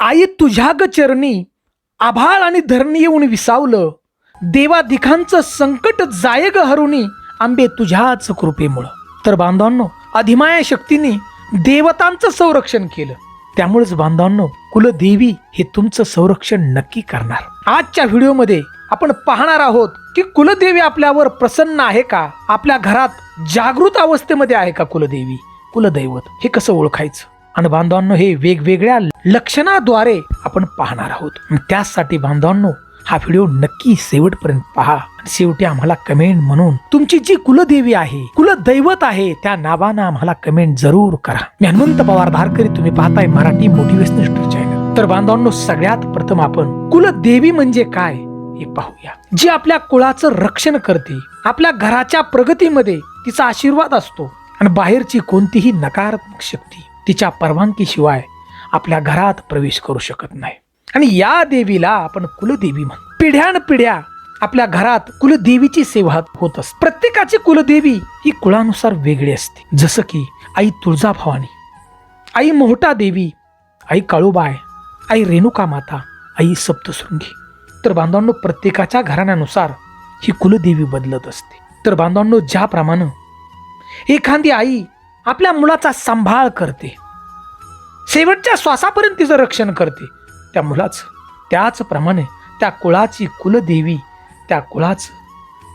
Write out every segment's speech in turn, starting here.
आई तुझ्या ग चरणी आभाळ आणि धरणी येऊन विसावलं. देवाधिकांचं संकट जाय ग हरुणी आंबे तुझ्याच कृपेमुळं. तर बांधवांनो अधिमाया शक्तीने देवतांचं संरक्षण केलं. त्यामुळेच बांधवांनो कुलदेवी हे तुमचं संरक्षण नक्की करणार. आजच्या व्हिडिओमध्ये आपण पाहणार आहोत की कुलदेवी आपल्यावर प्रसन्न आहे का? आपल्या घरात जागृत अवस्थेमध्ये आहे का कुलदेवी? कुलदैवत हे कसं ओळखायचं? आणि बांधवांनो हे वेगवेगळ्या लक्षणाद्वारे आपण पाहणार आहोत. त्यासाठी बांधवांनो हा व्हिडिओ नक्की शेवटपर्यंत पहा. शेवटी आम्हाला कमेंट म्हणून तुमची जी कुलदेवी आहे कुलदैवत आहे त्या नावानं आम्हाला कमेंट जरूर करा. मी हनुमंत पवार धारकरी तुम्ही पाहताय मराठी मोटिवेशनल चॅनल तर बांधवांनो सगळ्यात प्रथम आपण कुलदेवी म्हणजे काय हे पाहूया. जी आपल्या कुळाचं रक्षण करते आपल्या घराच्या प्रगतीमध्ये तिचा आशीर्वाद असतो आणि बाहेरची कोणतीही नकारात्मक शक्ती तिच्या परवानगीशिवाय आपल्या घरात प्रवेश करू शकत नाही. आणि या देवीला आपण कुलदेवी म्हणतो. पिढ्यानपिढ्या आपल्या घरात कुलदेवीची सेवा होत असते. प्रत्येकाची कुलदेवी ही कुळानुसार वेगळी असते. जसं की आई तुळजाभवानी आई मोहटा देवी आई काळूबाय आई रेणुका माता आई सप्तशृंगी. तर बांधवांनो प्रत्येकाच्या घराण्यानुसार ही कुलदेवी बदलत असते. तर बांधवांनो ज्याप्रमाणे एखादी आई आपल्या मुलाचा सांभाळ करते शेवटच्या श्वासापर्यंत तिचं रक्षण करते. त्या मुलाचं त्याचप्रमाणे त्या कुळाची कुलदेवी त्या कुळाचं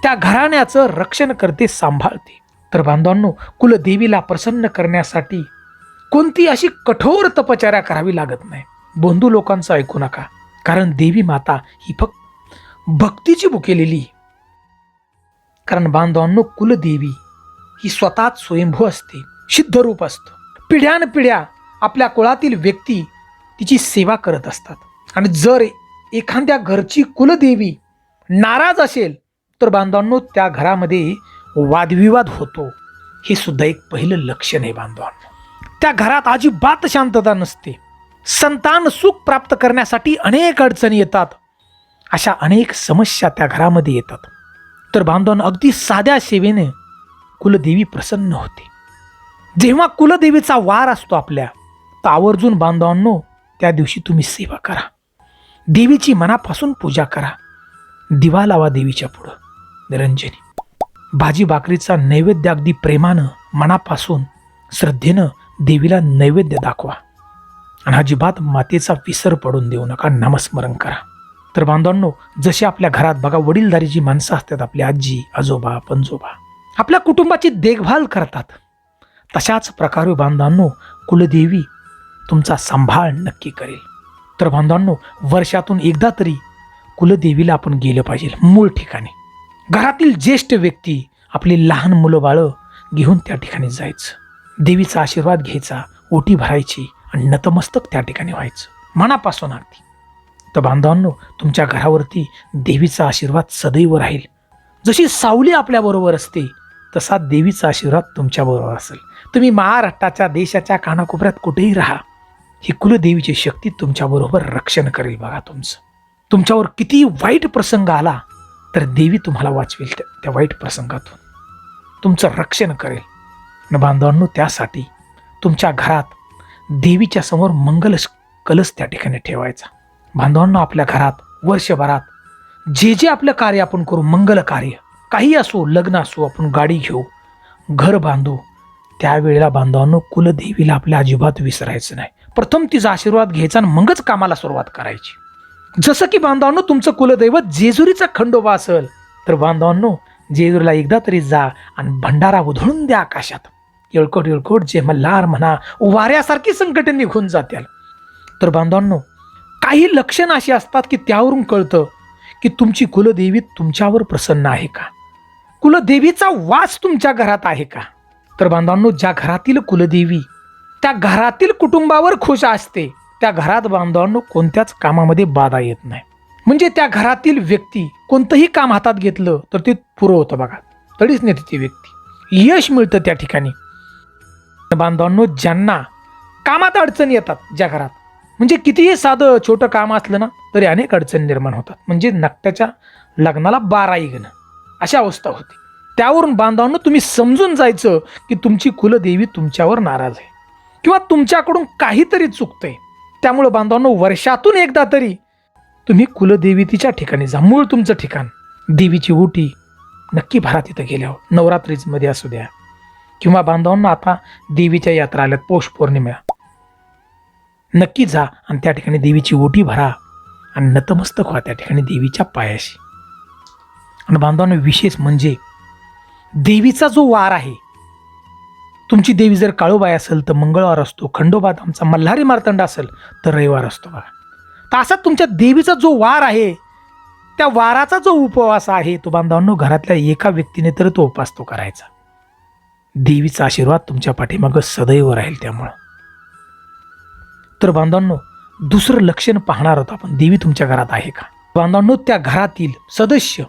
त्या घराण्याचं रक्षण करते सांभाळते. तर बांधवांनो कुलदेवीला प्रसन्न करण्यासाठी कोणती अशी कठोर तपचार्या करावी लागत नाही. बंधू लोकांचं ऐकू नका कारण देवी माता ही फक्त भक्तीची भुकेलेली कारण बांधवांनो कुलदेवी ही स्वतःच स्वयंभू असते सिद्धरूप असतं. पिढ्यान पिढ्या आपल्या कुळातील व्यक्ती तिची सेवा करत असतात. आणि जर एखाद्या घरची कुलदेवी नाराज असेल तर बांधवांनो त्या घरामध्ये वादविवाद होतो. हे सुद्धा एक पहिलं लक्षण आहे बांधवांनो. त्या घरात अजिबात शांतता नसते. संतान सुख प्राप्त करण्यासाठी अनेक अडचणी येतात. अशा अनेक समस्या त्या घरामध्ये येतात. तर बांधवांनो अगदी साध्या सेवेने कुलदेवी प्रसन्न होते. जेव्हा कुलदेवीचा वार असतो आपल्या तर आवर्जून बांधवांनो त्या दिवशी तुम्ही सेवा करा. देवीची मनापासून पूजा करा. दिवा लावा देवीच्या पुढं निरंजनी. भाजी भाकरीचा नैवेद्य अगदी प्रेमानं मनापासून श्रद्धेनं देवीला नैवेद्य दाखवा. आणि अजिबात मातेचा विसर पडून देऊ नका नामस्मरण करा. तर बांधवांनो जसे आपल्या घरात बघा वडीलधारी जी माणसं असतात आपली आजी आजोबा पंजोबा आपल्या कुटुंबाची देखभाल करतात. तशाच प्रकारे बांधवांनो कुलदेवी तुमचा सांभाळ नक्की करेल. तर बांधवांनो वर्षातून एकदा तरी कुलदेवीला आपण गेलं पाहिजे मूळ ठिकाणी. घरातील ज्येष्ठ व्यक्ती आपली लहान मुलं बाळं घेऊन त्या ठिकाणी जायचं. देवीचा आशीर्वाद घ्यायचा ओटी भरायची आणि नतमस्तक त्या ठिकाणी व्हायचं. मनापासून अगदी तर बांधवांनो तुमच्या घरावरती देवीचा आशीर्वाद सदैव राहील. जशी सावली आपल्याबरोबर असते तसा देवीचा आशीर्वाद तुमच्याबरोबर असेल. तुम्ही महाराष्ट्राच्या देशाच्या कानाकोपऱ्यात कुठेही राहा. ही कुलदेवीची शक्ती तुमच्याबरोबर रक्षण करेल बघा तुमचं. तुमच्यावर किती वाईट प्रसंग आला तर देवी तुम्हाला वाचवेल त्या वाईट प्रसंगातून. तुमचं रक्षण करेल. न बांधवांनो त्यासाठी तुमच्या घरात देवीच्या समोर मंगल कलश त्या ठिकाणी ठेवायचा. बांधवांनो आपल्या घरात वर्षभरात जे जे आपलं कार्य आपण करू मंगल कार्य काही असो लग्न असो आपण गाडी घेऊ घर बांधू त्यावेळेला बांधवांनो कुलदेवीला आपल्या अजिबात विसरायचं नाही. प्रथम तिचा आशीर्वाद घ्यायचा आणि मगच कामाला सुरुवात करायची. जसं की बांधवांनो तुमचं कुलदैवत जेजुरीचा खंडोबा असेल तर बांधवांनो जेजुरीला एकदा तरी जा आणि भंडारा उधळून द्या आकाशात. येळकोट येळकोट जे मल्हार म्हणा वाऱ्यासारखी संकट निघून जातील. तर बांधवांनो काही लक्षणं अशी असतात की त्यावरून कळतं की तुमची कुलदेवी तुमच्यावर प्रसन्न आहे का? कुलदेवीचा वास तुमच्या घरात आहे का? तर बांधवांनो ज्या घरातील कुलदेवी त्या घरातील कुटुंबावर खुश असते त्या घरात बांधवांनो कोणत्याच कामामध्ये बाधा येत नाही. म्हणजे त्या घरातील व्यक्ती कोणतंही काम हातात घेतलं तर ते पुरं होतं बघा. तरीच नेते ती व्यक्ती. यश मिळतं त्या ठिकाणी. बांधवांनो ज्यांना कामात अडचणी येतात ज्या घरात म्हणजे कितीही साधं छोटं काम असलं ना तरी अनेक अडचणी निर्माण होतात. म्हणजे नकट्याच्या लग्नाला बारा येणं अशा अवस्था होती. त्यावरून बांधवांना तुम्ही समजून जायचं की तुमची कुलदेवी तुमच्यावर नाराज आहे. किंवा तुमच्याकडून काहीतरी चुकतंय. त्यामुळं बांधवांनो वर्षातून एकदा तरी तुम्ही कुलदेवी तिच्या ठिकाणी जा. मूळ तुमचं ठिकाण. देवीची ओटी नक्की भरा तिथं गेल्यावर. नवरात्रीमध्ये असू द्या. किंवा बांधवांना आता देवीच्या यात्रा आल्यात. पौष पौर्णिमा. नक्की जा आणि त्या ठिकाणी देवीची ओटी भरा. आणि नतमस्तक व्हा त्या ठिकाणी देवीच्या पायाशी. आणि बांधवांना विशेष म्हणजे देवीचा जो वार आहे तुमची देवी जर काळूबाई असेल तर मंगळवार असतो खंडोबा आमचा मल्हारी मार्तंड असेल तर रविवार असतो बघा. तर असा तुमच्या देवीचा जो वार आहे त्या वाराचा जो उपवास आहे तो बांधवांनो घरातल्या एका व्यक्तीने तर तो उपवास तो करायचा. देवीचा आशीर्वाद तुमच्या पाठीमागं सदैव राहील त्यामुळं. तर बांधवांनो दुसरं लक्षण पाहणार होतं आपण. देवी तुमच्या घरात आहे का? बांधवांनो त्या घरातील सदस्य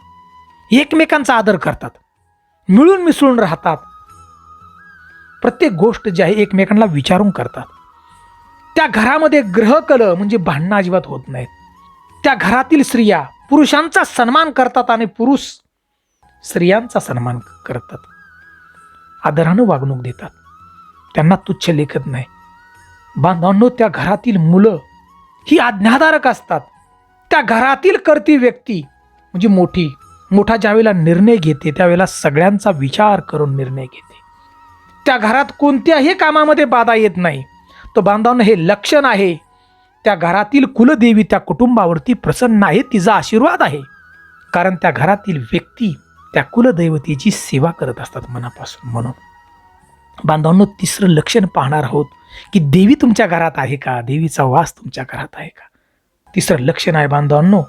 एकमेकांचा आदर करतात. मिळून मिसळून राहतात. प्रत्येक गोष्ट जी आहे एकमेकांना विचारून करतात. त्या घरामध्ये ग्रहकल म्हणजे भांडणं अजिबात होत नाहीत. त्या घरातील स्त्रिया पुरुषांचा सन्मान करतात आणि पुरुष स्त्रियांचा सन्मान करतात. आदरानं वागणूक देतात. त्यांना तुच्छ लेखत नाही. बांधवांनो त्या घरातील मुलं ही आज्ञाधारक असतात. त्या घरातील करती व्यक्ती म्हणजे मोठी मोठा ज्यावेळेला निर्णय घेते त्यावेळेला सगळ्यांचा विचार करून निर्णय घेते. त्या घरात कोणत्याही कामामध्ये बाधा येत नाही. तो बांधवांना हे लक्षण आहे. त्या घरातील कुलदेवी त्या कुटुंबावरती प्रसन्न आहे तिचा आशीर्वाद आहे. कारण त्या घरातील व्यक्ती त्या कुलदैवतेची सेवा करत असतात मनापासून म्हणून. बांधवांनो तिसरं लक्षण पाहणार आहोत की देवी तुमच्या घरात आहे का? देवीचा वास तुमच्या घरात आहे का? तिसरं लक्षण आहे बांधवांनो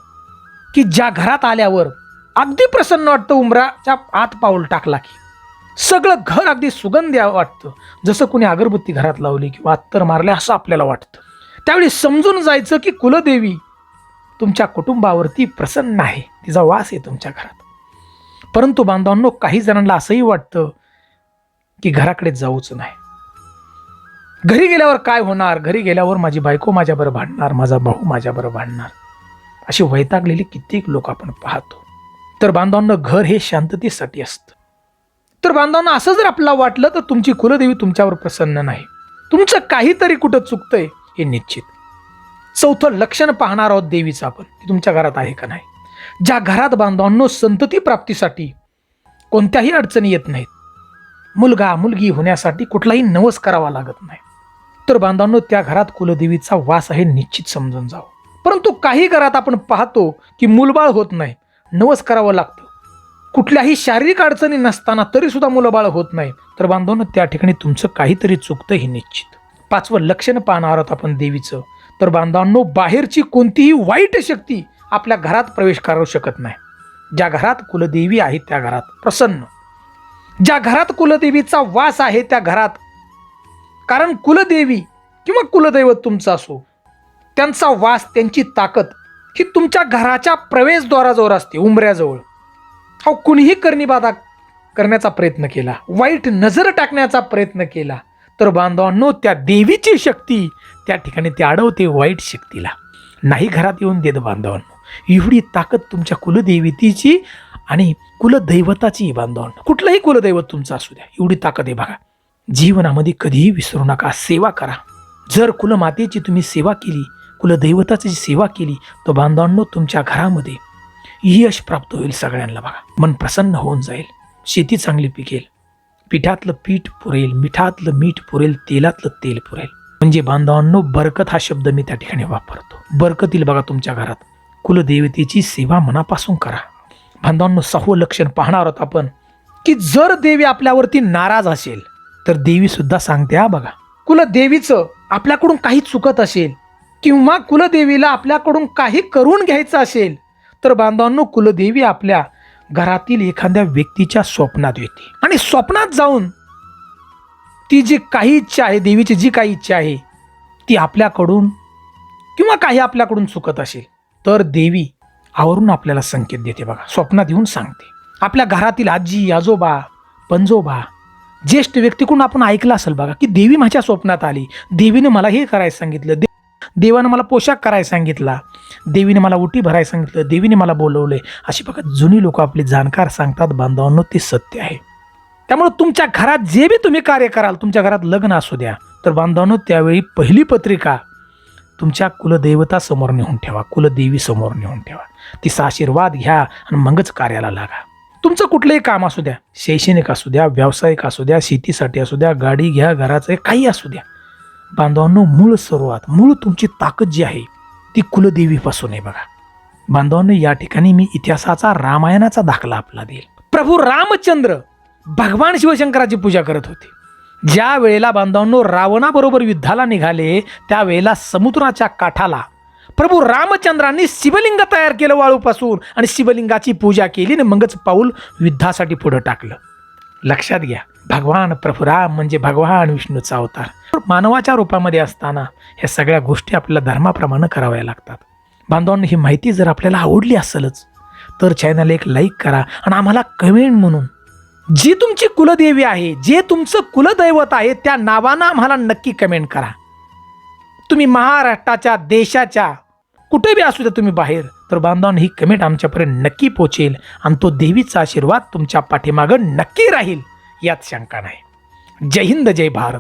की ज्या घरात आल्यावर अगदी प्रसन्न वाटतं उमराच्या आत पाऊल टाकला की. सगळं घर अगदी सुगंधी वाटतं. जसं कोणी अगरबत्ती घरात लावली किंवा अत्तर मारले असं आपल्याला वाटतं. त्यावेळी समजून जायचं की कुलदेवी तुमच्या कुटुंबावरती प्रसन्न आहे. तिचा वास आहे तुमच्या घरात. परंतु बांधवांनो काही जणांना असंही वाटतं की घराकडे जाऊच नाही. घरी गेल्यावर काय होणार? घरी गेल्यावर माझी बायको माझ्याबरोबर भांडणार माझा भाऊ माझ्याबरोबर भांडणार. अशी वैतागलेली कित्येक लोक आपण पाहतो. तर बांधवांना घर हे शांततेसाठी असतं. तर बांधवांना असं जर आपल्याला वाटलं तर तुमची कुलदेवी तुमच्यावर प्रसन्न नाही. तुमचं काहीतरी कुठं चुकतंय हे निश्चित. चौथं लक्षण पाहणार आहोत देवीचं आपण की तुमच्या घरात आहे का नाही. ज्या घरात बांधवांनो संतती प्राप्तीसाठी कोणत्याही अडचणी येत नाहीत. मुलगा मुलगी होण्यासाठी कुठलाही नवस करावा लागत नाही. तर बांधवांनो त्या घरात कुलदेवीचा वास आहे निश्चित समजून जावं. परंतु काही घरात आपण पाहतो की मूलबाळ होत नाही. नवस करावं लागतं. कुठल्याही शारीरिक अडचणी नसताना तरी सुद्धा मुलंबाळ होत नाही तर बांधवनं त्या ठिकाणी तुमचं काहीतरी चुकतं हे निश्चित. पाचवं लक्षण पाहणार आहोत आपण देवीचं. तर बांधवांनो बाहेरची कोणतीही वाईट शक्ती आपल्या घरात प्रवेश करू शकत नाही. ज्या घरात कुलदेवी आहे त्या घरात प्रसन्न. ज्या घरात कुलदेवीचा वास आहे त्या घरात कारण कुलदेवी किंवा कुलदैवत तुमचं असो त्यांचा वास त्यांची ताकद ही तुमच्या घराच्या प्रवेशद्वाराजवळ असते उंबऱ्याजवळ. हा कुणीही करणीबाधा करण्याचा प्रयत्न केला वाईट नजर टाकण्याचा प्रयत्न केला तर बांधवांनो त्या देवीची शक्ती त्या ठिकाणी ते अडवते वाईट शक्तीला. नाही घरात येऊन देत बांधवांनो एवढी ताकद तुमच्या कुलदेवतेची आणि कुलदैवताची बांधवांनो. कुठलंही कुलदैवत तुमचं असू द्या एवढी ताकद आहे बघा. जीवनामध्ये कधीही विसरू नका सेवा करा. जर कुलमातेची तुम्ही सेवा केली कुलदैवताची सेवा केली तर बांधवांनो तुमच्या घरामध्ये यश प्राप्त होईल सगळ्यांना बघा. मन प्रसन्न होऊन जाईल. शेती चांगली पिकेल. पिठातलं पीठ पुरेल मिठातलं मीठ पुरेल तेलातलं तेल पुरेल. म्हणजे बांधवांनो बरकत हा शब्द मी त्या ठिकाणी वापरतो. बरकत येईल बघा तुमच्या घरात. कुलदेवतेची सेवा मनापासून करा. बांधवांनो सहो लक्षण पाहणार आहोत आपण. की जर देवी आपल्यावरती नाराज असेल तर देवी सुद्धा सांगते हा बघा. कुलदेवीचं आपल्याकडून काही चुकत असेल किंवा कुलदेवीला आपल्याकडून काही करून घ्यायचं असेल तर बांधवांनो कुलदेवी आपल्या घरातील एखाद्या व्यक्तीच्या स्वप्नात येते. आणि स्वप्नात जाऊन ती जी काही इच्छा आहे देवीची जी काही इच्छा आहे ती आपल्याकडून किंवा काही आपल्याकडून चुकत असेल तर देवी आवरून आपल्याला संकेत देते बघा. स्वप्नात येऊन सांगते. आपल्या घरातील आजी आजोबा पंजोबा ज्येष्ठ व्यक्तीकडून आपण ऐकलं असेल बघा की देवी माझ्या स्वप्नात आली. देवीने मला हे करायला सांगितलं. दे देवानं मला पोशाख करायला सांगितला. देवीने मला उटी भरायला सांगितलं. देवीने मला बोलवलंय अशी बघा जुनी लोक आपले जाणकार सांगतात बांधवांनो ते सत्य आहे. त्यामुळे तुमच्या घरात जे बी तुम्ही कार्य कराल तुमच्या घरात लग्न असू द्या. तर बांधवांनो त्यावेळी पहिली पत्रिका तुमच्या कुलदेवता समोर नेऊन ठेवा. कुलदेवी समोर नेऊन ठेवा. तिचा आशीर्वाद घ्या आणि मगच कार्याला लागा. तुमचं कुठलंही काम असू द्या. शैक्षणिक असू द्या व्यावसायिक असू द्या शेतीसाठी असू द्या गाडी घ्या घराचं काही असू द्या. बांधवांनो मूळ सुरुवात मूळ तुमची ताकद जी आहे ती कुलदेवीपासून आहे बघा. बांधवांनो या ठिकाणी मी इतिहासाचा रामायणाचा दाखला आपला देईल. प्रभू रामचंद्र भगवान शिवशंकराची पूजा करत होते. ज्या वेळेला बांधवांनो रावणाबरोबर युद्धाला निघाले त्यावेळेला समुद्राच्या काठाला प्रभू रामचंद्रांनी शिवलिंग तयार केलं वाळूपासून आणि शिवलिंगाची पूजा केली आणि मगच पाऊल युद्धासाठी पुढं टाकलं. लक्षात घ्या. भगवान प्रभुराम म्हणजे भगवान विष्णूचा अवतार. मानवाच्या रूपामध्ये असताना ह्या सगळ्या गोष्टी आपल्याला धर्माप्रमाणे कराव्या लागतात. बांधवांनो ही माहिती जर आपल्याला आवडली असेलच तर चॅनल एक लाईक करा आणि आम्हाला कमेंट म्हणून जी तुमची कुलदेवी आहे जे तुमचं कुलदैवत आहे त्या नावानं आम्हाला नक्की कमेंट करा. तुम्ही महाराष्ट्राच्या देशाच्या कुठे बी असू द्या तुम्ही बाहेर तर बांधवांनो ही कमेंट आमच्यापर्यंत नक्की पोचेल आणि तो देवीचा आशीर्वाद तुमच्या पाठीमागं नक्की राहील. यात शंका नाही. जय हिंद जय भारत.